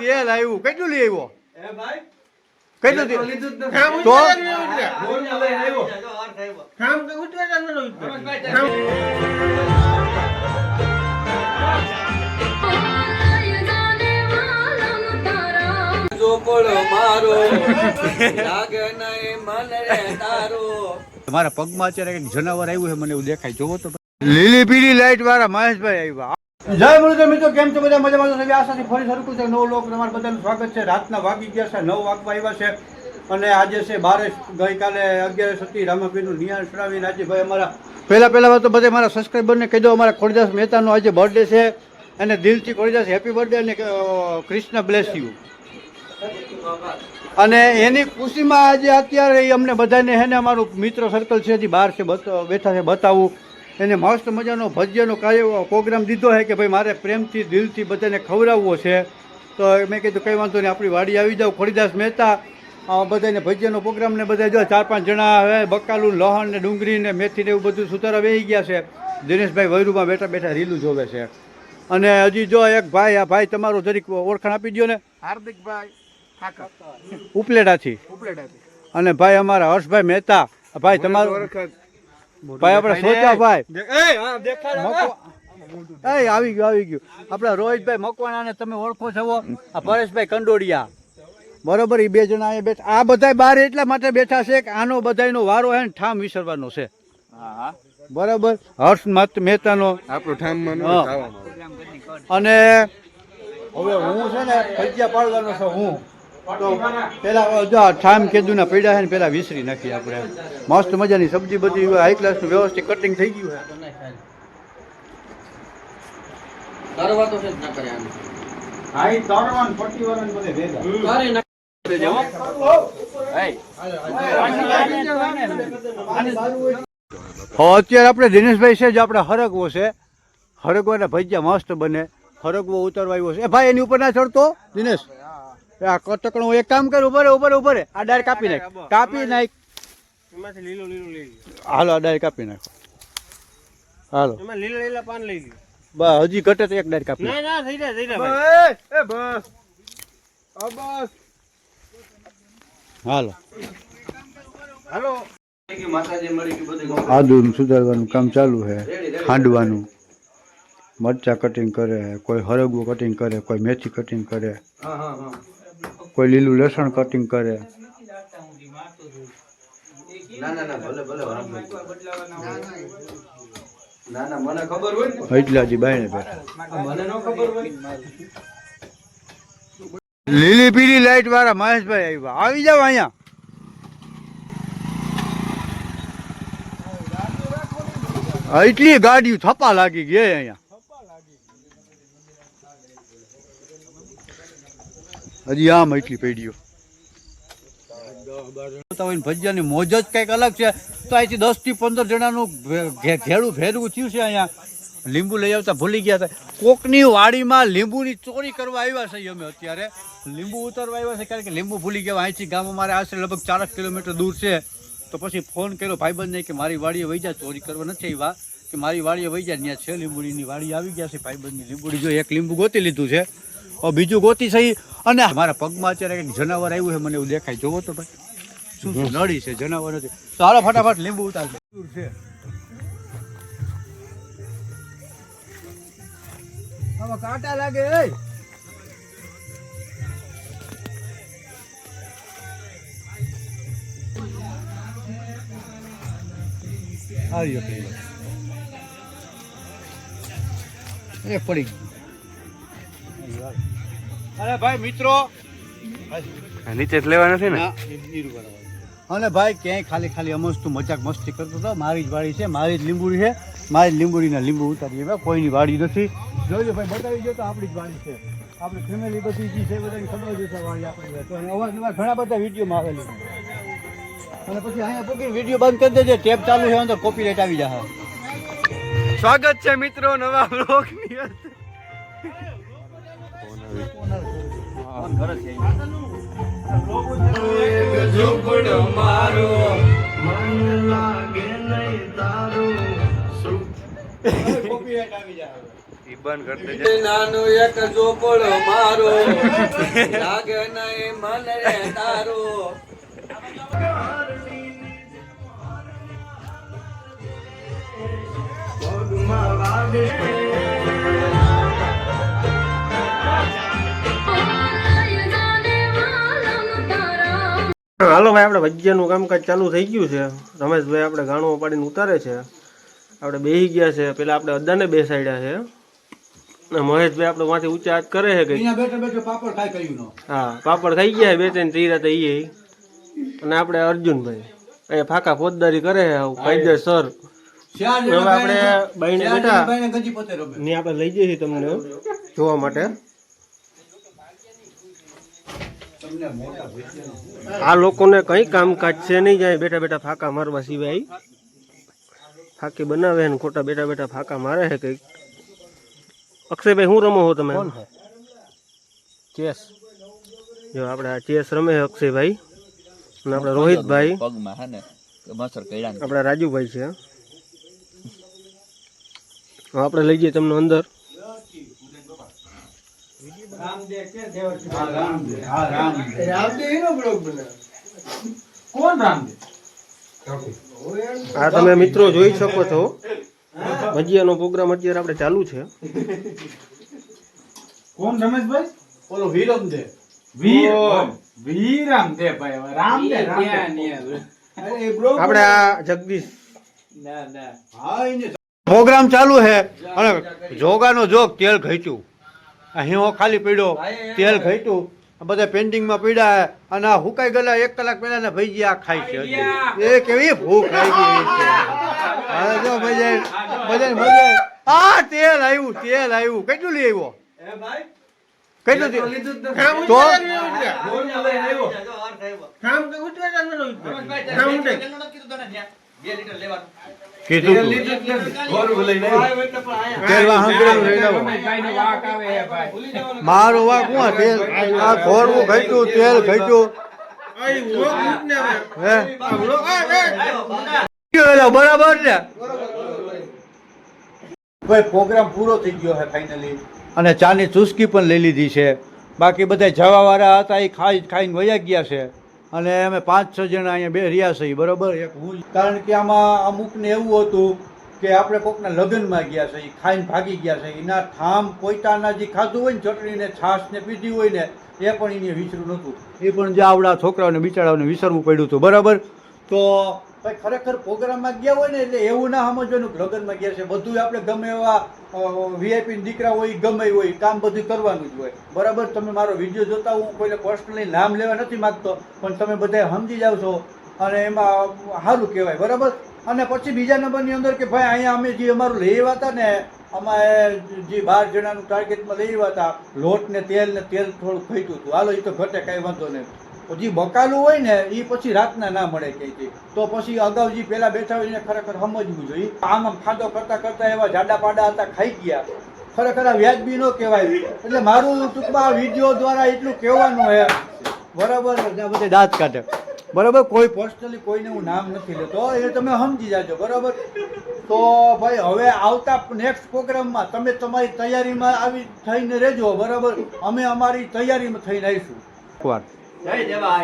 તેલ આવ્યું કેટલું લઈ આવ્યો? એ ભાઈ કેટલું તેલ? તો? મારા પગમાં અત્યારે જનાવર આવ્યું છે મને એવું દેખાય. જોવો તો. લીલી પીળી લાઈટ વાળા મહેશભાઈ આવ્યા. જય મુરલીધર મિત્રો, કેમ છો બધા? મજામાં છો? આશાથી ફરી શરૂ છે. નવ લોક તમારા બધાનું સ્વાગત છે. રાતના વાગી ગયા છે, નવ વાગવા આવ્યા છે. અને આજે છે બારે ગઈકાલે અગિયાર સતી રામાપીરનું નિયાણ ચડાવીને આજે અમારા પહેલા પહેલા તો બધા મારા સબસ્ક્રાઈબરને કહી દો, અમારા ખોડીદાસ મહેતાનો આજે બર્થડે છે. અને દિલથી ખોડીદાસ હેપી બર્થડે અને કૃષ્ણ બ્લેસ યુ અને એની ખુશીમાં આજે અત્યારે અમને બધાને હે ને અમારું મિત્ર સર્કલ છે, હજી બહાર છે બેઠા છે, બતાવું. એને મસ્ત મજાનો ભજ્યનો કાર્ય પ્રોગ્રામ દીધો છે કે ભાઈ મારે પ્રેમથી દિલથી બધાને ખવડાવવો છે. તો મેં કીધું કંઈ વાંધો નહીં આપણી વાડી આવી જાવ. ખોડીદાસ મહેતા બધાને ભજ્યનો પ્રોગ્રામ ને બધા જો ચાર પાંચ જણા હવે બકાલું લહણ ને ડુંગળી ને મેથી ને એવું બધું સુતારા વેહી ગયા છે. દિનેશભાઈ વૈરુમાં બેઠા બેઠા રીલું જોવે છે. અને હજી જો એક ભાઈ આ ભાઈ તમારો જરીક ઓળખાણ આપી દો ને. હાર્દિકભાઈ ઉપલેટાથી ઉપલેટાથી. અને ભાઈ અમારા હર્ષભાઈ મહેતા. ભાઈ તમારું. ભાઈ આપણે સોચા ભાઈ. એ, આવી ગયું આવી ગયું. આપણા રોહિતભાઈ મકવાણાને તમે ઓળખો છો આ પરેશભાઈ કંડોડિયા. બરોબર એ બે જણા એ બેઠા. આ બધા બાર એટલા માટે બેઠા છે કે આનો બધાયનો વારો હે ને ઠામ વિસરવાનો છે. બરાબર? હર્ષ મત મહેતાનો. આપણું. અને હવે હું છે ને ફજિયા પાડવાનો છું હું. તો પેલા જો ઠામ કેદુના પડ્યા છે ને પેલા વિસરી નાખી આપણે. મસ્ત મજાની સબ્જી બધી હાઈ ક્લાસનું વ્યવસ્થિત કટિંગ થઈ ગયું અત્યારે આપણે દિનેશભાઈ છે જે આપણે હરગવો છે. હરગવાના ભજીયા મસ્ત બને. હરગવો ઉતરવા આવ્યો છે. એ ભાઈ એની ઉપર ના ચડતો? દિનેશ. આ કટકણો એક કામ કર ઉભરે ઉભરે ઉભરે આ ડાયર કાપી નાખ. કાપી નાખ. એમાંથી લીલું લીલું લઈ લ્યો. હાલો આ ડાયર કાપી નાખો. હાલો. એમાં લીલા લીલા પાન લઈ લ્યો. બસ હજી ઘટે તો એક ડાયર કાપી ના ના થઈ જાય થઈ જાય એ, બસ. આ બસ. હાલો. હાલો. આદુનું સુધારવાનું કામ ચાલુ છે ખાંડવાનું મરચા કટિંગ કરે કોઈ હરગવું કટિંગ કરે કોઈ મેથી કટિંગ કરે. હા હા હા. કોઈ લીલું લસણ કટિંગ કરે. એટલાજી બાયણે લીલી પીળી લાઈટ વાળા મહેશભાઈ આવ્યા. આવી જાવ અહીંયા. એટલી ગાડીઓ થપ્પા લાગી ગઈ અહીંયા. હજી આમ એટલી પેઢીઓ ભજીયાની મોજ જ કંઈક અલગ છે. તો અહીંથી દસથી પંદર જણાનું ઘેડું ભેરવું થયું છે અહીંયા. લીંબુ લઈ આવતા ભૂલી ગયા હતા. કોકની વાડીમાં લીંબુની ચોરી કરવા આવ્યા છે અમે અત્યારે. લીંબુ ઉતારવા આવ્યા છે કારણ કે લીંબુ ભૂલી ગયા અહીંથી ગામ અમારે આશરે લગભગ ચારક કિલોમીટર દૂર છે. તો પછી ફોન કર્યો ભાઈબંધને કે મારી વાડીએ વહી જા, ચોરી કરવા નથી આવ્યા. કે મારી વાડીએ વહી જાય ત્યાં છે લીંબુડીની વાડી આવી ગયા છે. ભાઈબંધની લીંબુડી જો એક લીંબુ ગોતી લીધું છે. બીજું ગોતી સહી. અને મારા પગમાં અત્યારે કંઈક જનાવર આવ્યું છે મને એવું દેખાય. જોવો તો ભાઈ. શું શું નળી છે જનાવર નથી. તો હાલો ફટાફટ લીંબુ ઉતારજો છે. આમાં કાંટા લાગે એ એ પડી ગયું. અરે ભાઈ મિત્રો. નીચે જ લેવા નથી ને. અને ભાઈ ક્યાંય ખાલી ખાલી અમસ્તું મજાક મસ્તી કરતો હતો. મારી જ વાડી છે મારી જ લીંબુડી છે. મારી જ લીંબુડીના લીંબુ ઉતારીએ ભાઈ કોઈની વાડી નથી. જોજો ભાઈ બતાવી દો તો આપણી જ વાડી છે. આપણી ફેમિલી બધી જે છે બધાની ખબર જ છે વાડી આપણી. તો અવાજ ઘણા બધા વિડીયોમાં આવેલી અને પછી અહીંયા પૂકી વીડિયો બંધ કરી દેજે ટેપ ચાલુ છે અંદર કોપીરાઇટ આવી જશે. સ્વાગત છે મિત્રો નવા બ્લોગની અંદર. ઝૂંપડો મારો. મન લાગે નહીં તારું. આવી નાનો એક ઝોપડ મારો. લાગે નહીં મન રે તારો. હાલો ભાઈ આપણે ભજીયાનું કામકાજ ચાલુ થઈ ગયું છે. રમેશભાઈ આપણે ગાણું પાડીને ઉતારે છે. આપણે બેસી ગયા છે. પેલા આપણે અદાને બેસાડ્યા છે. અને મહેશભાઈ આપણે માંથી ઊંચા હાથ કરે છે નો. હા પાપડ ખાઈ ગયા બે ત્રણ ત્રીરા તો એ અને આપણે અર્જુનભાઈ અહીંયા ફાકા ફોજદારી કરે છે આવું કાયદેસર ચાર હવે આપણે બાઈને બેઠા. ને આપણે લઈ જઈએ તમને જોવા માટે. આ લોકોને કઈ કામકાજ છે નહીં જાય બેઠા બેઠા ફાકા મારવા સિવાય. ફાકી બનાવે ને ખોટા બેઠા બેઠા ફાકા મારે છે કંઈક. અક્ષયભાઈ શું રમો છો તમે? ચેસ. જો આપણે આ ચેસ રમે છે અક્ષયભાઈ. અને આપણે રોહિતભાઈ. આપણા રાજુભાઈ છે. આપણે લઈ જઈએ તમને અંદર. હા આ તમે મિત્રો જોઈ શકો છો. ભજીયાનો પ્રોગ્રામ અત્યારે આપણે ચાલુ છે. કોણ રમેશભાઈ? ઓલો વિરમ દે વીર વીરામ દે ભાઈ રામદેવ રામદેવ. આપણે આ જગદીશ. પ્રોગ્રામ ચાલુ છે. અને જોગાનો જોગ તેલ ઘટ્યું. હિંવો ખાલી પડ્યો તેલ ઘટ્યું બધા પેન્ટિંગમાં પડ્યા અને આ હુકાઈ ગયેલા એક કલાક પહેલા ને ભાઈ આ ખાઈ છે. એ કેવી ભૂખ આવી. ગઈ જો. બધા મજા આ તેલ આવ્યું તેલ આવ્યું. કેટલું લઈ આવ્યો? કેટલું તો કીધું તું. તેલ વાહન કર્યું લઈને આવો. વાક હું તેલ. આ ખોરવું ઘટ્યું તેલ ઘટ્યું. બરાબર ને? ભાઈ પ્રોગ્રામ પૂરો થઈ ગયો છે ફાઇનલી અને ચાની ચુસ્કી પણ લઈ લીધી છે. બાકી બધા જવાવાળા હતા એ ખાઈ ખાઈને વયા ગયા છે. અને અમે પાંચ, છ જણા અહીંયા બે રહ્યા છીએ, બરોબર? એક હું કારણ કે આમાં અમુકને એવું હતું કે આપણે કોકના લગ્નમાં ગયા છે ખાઈને ભાગી ગયા છે એના ઠામ કોઈટાના જે ખાધું હોય ને ચટણીને, છાશને પીધી હોય ને, એ પણ એને વિસરું નહોતું. એ પણ જે આવડા છોકરાઓને બિચારાઓને વિસરવું પડ્યું હતું, બરાબર? તો ભાઈ, ખરેખર પ્રોગ્રામમાં ગયા હોય ને એટલે એવું ના સમજવાનું કે લગ્નમાં ગયા છે. બધું આપણે ગમે એવા વીઆઈપી દીકરા હોય ગમે હોય કામ બધું કરવાનું જ હોય. બરાબર? તમે મારો વીડિયો જોતા હું કોઈને પર્સનલી નામ લેવા નથી માગતો, પણ તમે બધા સમજી જાવ છો અને એમાં સારું કહેવાય. બરાબર? અને પછી બીજા નંબરની અંદર કે ભાઈ, અહીંયા અમે જે અમારું લેવા હતા ને અમારે જે બાર જણાનું ટાર્ગેટમાં લઈ હતા લોટ ને તેલ ને તેલ થોડું ખઈતું હતું. હાલો એ તો ઘટે કાંઈ વાંધો નહીં. જે બકાલું હોય ને એ પછી રાતના ના મળે કે તો પછી અગાઉ જે પેલા બેઠા હોય એને ખરેખર સમજવું જોઈએ. આમ આમ ખાધો કરતા કરતા એવા જાડા પાડા હતા ખાઈ ગયા. ખરેખર આ વ્યાજબી ન કહેવાય. એટલે મારું ટૂંકમાં વીડિયો દ્વારા એટલું કહેવાનું હે. બરાબર? બધે દાંત કાઢે. બરાબર? કોઈ પર્સનલી કોઈને હું નામ નથી લેતો. એ તમે સમજી જાજો. બરાબર? તો ભાઈ હવે આવતા નેક્સ્ટ પ્રોગ્રામમાં તમે તમારી તૈયારીમાં આવી થઈને રહેજો બરાબર? અમે અમારી તૈયારીમાં થઈને આવીશું. જય દેવા